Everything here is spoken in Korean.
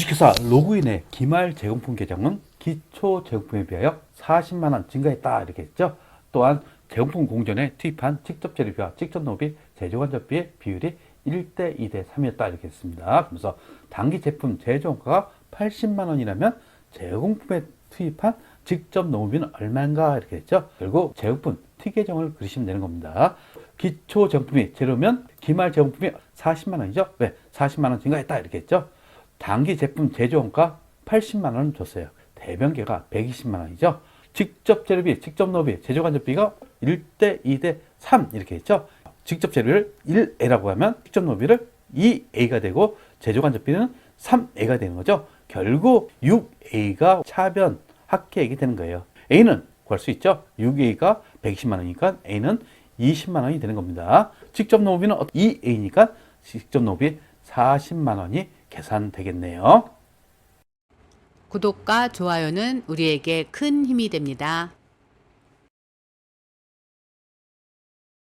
주식회사 로그인의 기말 제공품 계정은 기초 제공품에 비하여 40만 원 증가했다 이렇게 했죠. 또한 제공품 공전에 투입한 직접 재료비와 직접 노비, 제조 간접비의 비율이 1대 2대 3이었다 이렇게 했습니다. 그래서 단기 제품 제조원가가 80만 원이라면 제공품에 투입한 직접 노비는 얼마인가 이렇게 했죠. 결국 제공품 T 계정을 그리시면 되는 겁니다. 기초 제공품이 재료면 기말 제공품이 40만 원이죠. 왜? 40만 원 증가했다 이렇게 했죠. 단기 제품 제조 원가 80만 원 줬어요. 대변계가 120만 원이죠. 직접 재료비, 직접 노비, 제조 간접비가 1대 2대 3 이렇게 했죠. 직접 재료를 1A라고 하면 직접 노비를 2A가 되고 제조 간접비는 3A가 되는 거죠. 결국 6A가 차변 합계액이 되는 거예요. A는 구할 수 있죠. 6A가 120만 원이니까 A는 20만 원이 되는 겁니다. 직접 노비는 2A니까 직접 노비 40만 원이 계산되겠네요. 구독과 좋아요는 우리에게 큰 힘이 됩니다.